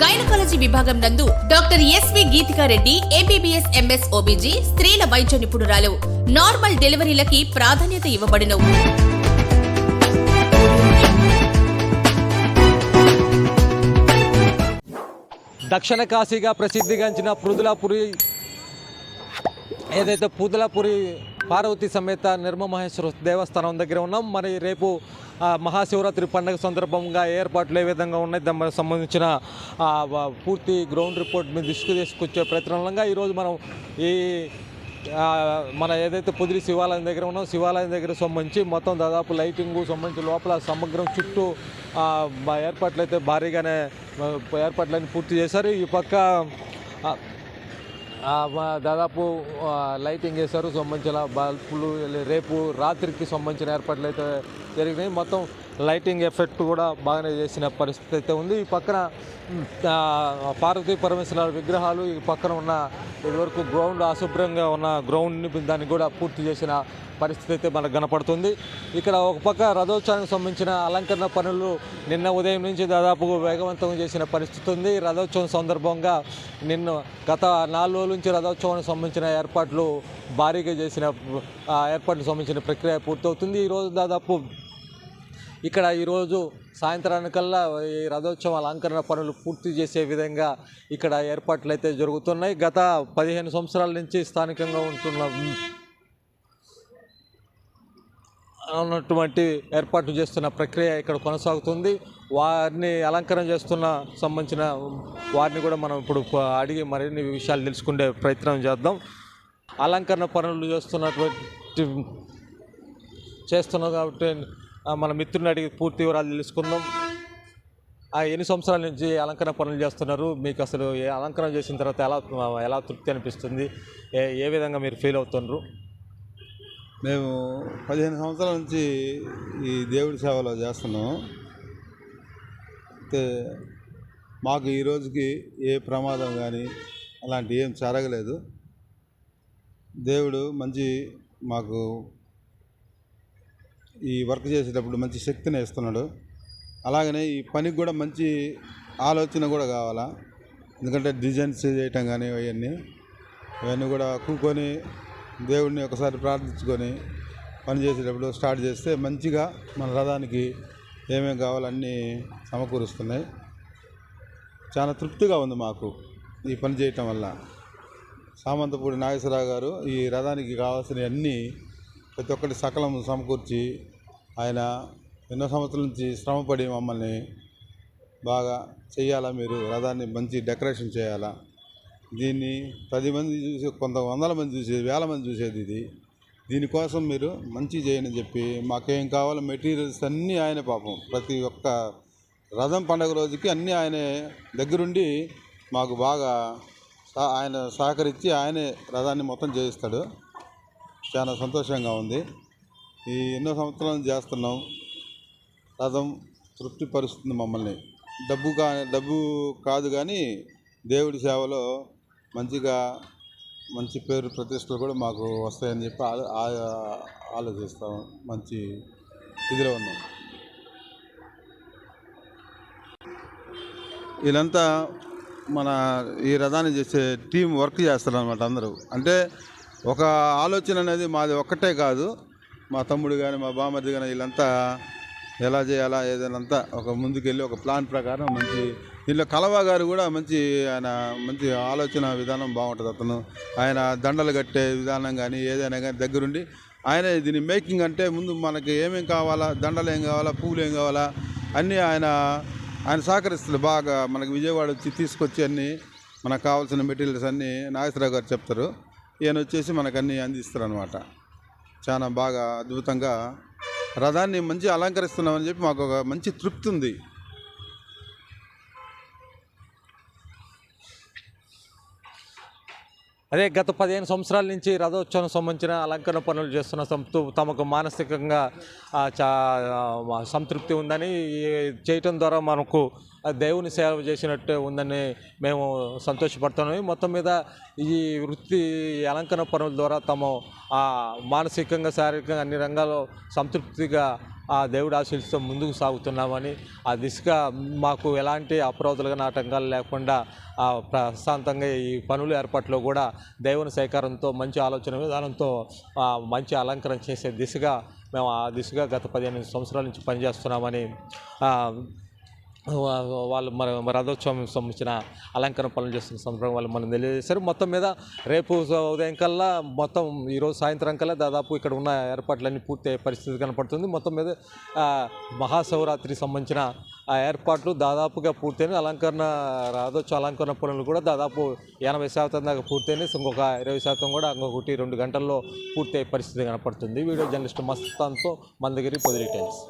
Gynaecology విభాగం నందు doctor SV Geetika Reddy MBBS MS OBG స్త్రీల వైద్య నిపుణురాలు. నార్మల్ డెలివరీలకి ప్రాధాన్యత ఇవ్వబడును దక్షిణ కాశీగా ప్రసిద్ధిగాంచిన పృథులాపురి ఏదైతే పుదులాపురి పార్వతి సమేత నిర్మమహేశ్వర దేవస్థానం దగ్గర ఉన్నాం. మరి రేపు మహాశివరాత్రి పండుగ సందర్భంగా ఏర్పాట్లు ఏ విధంగా ఉన్నాయి? దానికి సంబంధించిన పూర్తి గ్రౌండ్ రిపోర్ట్ మీద దృష్టి తీసుకొచ్చే ప్రయత్నంగా ఈరోజు మనం ఈ మన ఏదైతే పుదిరి శివాలయం దగ్గర ఉన్నాం శివాలయం దగ్గర సంబంధించి మొత్తం దాదాపు లైటింగ్ సంబంధించి లోపల సమగ్రం చుట్టూ ఏర్పాట్లు అయితే భారీగానే ఏర్పాట్లన్నీ పూర్తి చేశారు. ఈ పక్క దాదాపు లైటింగ్ వేశారు సంబంధించిన బల్బులు రేపు రాత్రికి సంబంధించిన ఏర్పాట్లు అయితే జరిగినాయి. మొత్తం లైటింగ్ ఎఫెక్ట్ కూడా బాగానే చేసిన పరిస్థితి అయితే ఉంది. ఈ పక్కన పార్వతీ పరమేశ్వర విగ్రహాలు ఈ పక్కన ఉన్న ఇదివరకు గ్రౌండ్ అశుభ్రంగా ఉన్న గ్రౌండ్ని దాన్ని కూడా పూర్తి చేసిన పరిస్థితి అయితే మనకు కనపడుతుంది. ఇక్కడ ఒక పక్క రథోత్సవానికి సంబంధించిన అలంకరణ పనులు నిన్న ఉదయం నుంచి దాదాపు వేగవంతం చేసిన పరిస్థితి ఉంది. రథోత్సవం సందర్భంగా నిన్న గత నాలుగు రోజుల నుంచి రథోత్సవానికి సంబంధించిన ఏర్పాట్లు భారీగా చేసిన ఏర్పాట్లకు సంబంధించిన ప్రక్రియ పూర్తవుతుంది. ఈరోజు దాదాపు ఇక్కడ ఈరోజు సాయంత్రానికల్లా ఈ రథోత్సవ అలంకరణ పనులు పూర్తి చేసే విధంగా ఇక్కడ ఏర్పాట్లు అయితే జరుగుతున్నాయి. గత పదిహేను సంవత్సరాల నుంచి స్థానికంగా ఉంటున్న ఉన్నటువంటి ఏర్పాట్లు చేస్తున్న ప్రక్రియ ఇక్కడ కొనసాగుతుంది. వారిని అలంకరణ చేస్తున్న సంబంధించిన వారిని కూడా మనం ఇప్పుడు అడిగి మరిన్ని విషయాలు తెలుసుకునే ప్రయత్నం చేద్దాం. అలంకరణ పనులు చేస్తున్నటువంటి చేస్తున్నాం కాబట్టి మన మిత్రుని అడిగి పూర్తి వివరాలు తెలుసుకుందాం. ఆ, ఎన్ని సంవత్సరాల నుంచి అలంకరణ పనులు చేస్తున్నారు? మీకు అసలు ఏ అలంకరణ చేసిన తర్వాత ఎలా ఎలా తృప్తి అనిపిస్తుంది? ఏ ఏ విధంగా మీరు ఫీల్ అవుతున్నారు మేము పదిహేను సంవత్సరాల నుంచి ఈ దేవుడి సేవలో చేస్తున్నాం. అయితే మాకు ఈ రోజుకి ఏ ప్రమాదం కానీ అలాంటి ఏం జరగలేదు. దేవుడు మంచి మాకు ఈ వర్క్ చేసేటప్పుడు మంచి శక్తిని ఇస్తున్నాడు. అలాగనే ఈ పనికి కూడా మంచి ఆలోచన కూడా కావాలా? ఎందుకంటే డిజైన్స్ చేయటం కానీ అవన్నీ ఇవన్నీ కూడా కూకొని దేవుడిని ఒకసారి ప్రార్థించుకొని పని చేసేటప్పుడు స్టార్ట్ చేస్తే మంచిగా మన రథానికి ఏమేమి కావాలన్నీ సమకూరుస్తున్నాయి. చాలా తృప్తిగా ఉంది మాకు ఈ పని చేయటం వల్ల. సామంతపూడి నాగేశ్వరరావు గారు ఈ రథానికి కావాల్సిన అన్నీ ప్రతి ఒక్కటి సకలం సమకూర్చి ఆయన ఎన్నో సంవత్సరాల నుంచి శ్రమపడి మమ్మల్ని బాగా చెయ్యాలా మీరు? రథాన్ని మంచి డెకరేషన్ చేయాలా? దీన్ని పది మంది చూసి కొంత వందల మంది చూసేది వేల మంది చూసేది ఇది. దీనికోసం మీరు మంచి చేయని చెప్పి మాకేం కావాలో మెటీరియల్స్ అన్నీ ఆయన పాపం. ప్రతి ఒక్క రథం పండగ రోజుకి అన్నీ ఆయనే దగ్గరుండి మాకు బాగా సహ- ఆయన సహకరించి ఆయనే రథాన్ని మొత్తం చేయిస్తాడు. చాలా సంతోషంగా ఉంది. ఈ ఎన్నో సంవత్సరాలు చేస్తున్నాం. రథం తృప్తిపరుస్తుంది మమ్మల్ని. డబ్బు కా డబ్బు కాదు కానీ దేవుడి సేవలో మంచిగా మంచి పేరు ప్రతిష్టలు కూడా మాకు వస్తాయని చెప్పి ఆ- ఆలోచిస్తాం. మంచి ఇదిలో ఉన్నాం. వీళ్ళంతా మన ఈ రథాన్ని చేసే టీం వర్క్ చేస్తారు అనమాట అందరూ. అంటే ఒక ఆలోచన అనేది మాది ఒక్కటే కాదు. మా తమ్ముడు కానీ మా బామర్ది కానీ వీళ్ళంతా ఎలా చేయాలా ఏదైనా ఒక ముందుకెళ్ళి ఒక ప్లాన్ ప్రకారం మంచి దీనిలో కలవా గారు కూడా మంచి ఆయన మంచి ఆలోచన విధానం బాగుంటుంది అతను. ఆయన దండలు కట్టే విధానం కానీ ఏదైనా కానీ దగ్గరుండి ఆయన దీని మేకింగ్ అంటే ముందు మనకి ఏమేం కావాలా దండలు ఏం కావాలా పువ్వులు ఏం కావాలా అన్నీ ఆయన ఆయన సహకరిస్తారు బాగా మనకి విజయవాడ వచ్చి తీసుకొచ్చి అన్నీ మనకు కావాల్సిన మెటీరియల్స్ అన్నీ నాగేశ్వరరావు గారు చెప్తారు. ఈయన వచ్చేసి మనకు అన్నీ అందిస్తారు అనమాట చాలా బాగా అద్భుతంగా రథాన్ని మంచి అలంకరిస్తున్నామని చెప్పి మాకు ఒక మంచి తృప్తి ఉంది. అదే గత పదిహేను సంవత్సరాల నుంచి రథోత్సవం సంబంధించిన అలంకరణ పనులు చేస్తున్న సంతృ తమకు మానసికంగా చా సంతృప్తి ఉందని చేయటం ద్వారా మనకు దేవుని సేవ చేసినట్టు ఉందని మేము సంతోషపడుతున్నాము. మొత్తం మీద ఈ వృత్తి అలంకరణ పనుల ద్వారా తమ మానసికంగా శారీరకంగా అన్ని రంగాల్లో సంతృప్తిగా ఆ దేవుడు ఆశీస్సుతో ముందుకు సాగుతున్నామని ఆ దిశగా మాకు ఎలాంటి అప్రవతులుగా ఆటంకాలు లేకుండా ప్రశాంతంగా ఈ పనుల ఏర్పాట్లో కూడా దేవుని సహకారంతో మంచి ఆలోచన విధానంతో మంచి అలంకరణ చేసే దిశగా మేము ఆ దిశగా గత పదిహేను సంవత్సరాల నుంచి పనిచేస్తున్నామని వాళ్ళు మన రథోత్సవం సంబంధించిన అలంకరణ పనులు చేస్తున్న సందర్భంగా వాళ్ళు మనం తెలియజేశారు. మొత్తం మీద రేపు ఉదయం కల్లా మొత్తం ఈరోజు సాయంత్రం కల్లా దాదాపు ఇక్కడ ఉన్న ఏర్పాట్లన్నీ పూర్తి అయ్యే పరిస్థితి కనపడుతుంది. మొత్తం మీద మహాశివరాత్రికి సంబంధించిన ఆ ఏర్పాట్లు దాదాపుగా పూర్తయిన అలంకరణ రథోత్సవ అలంకరణ పనులు కూడా దాదాపు ఎనభై శాతం దాకా పూర్తయినాయి. ఇంకొక ఇరవై శాతం కూడా ఇంకొకటి రెండు గంటల్లో పూర్తి అయ్యే పరిస్థితి కనపడుతుంది. వీడియో జర్నలిస్ట్ మస్తాన్తో మందగిరి పొదిలి టైమ్స్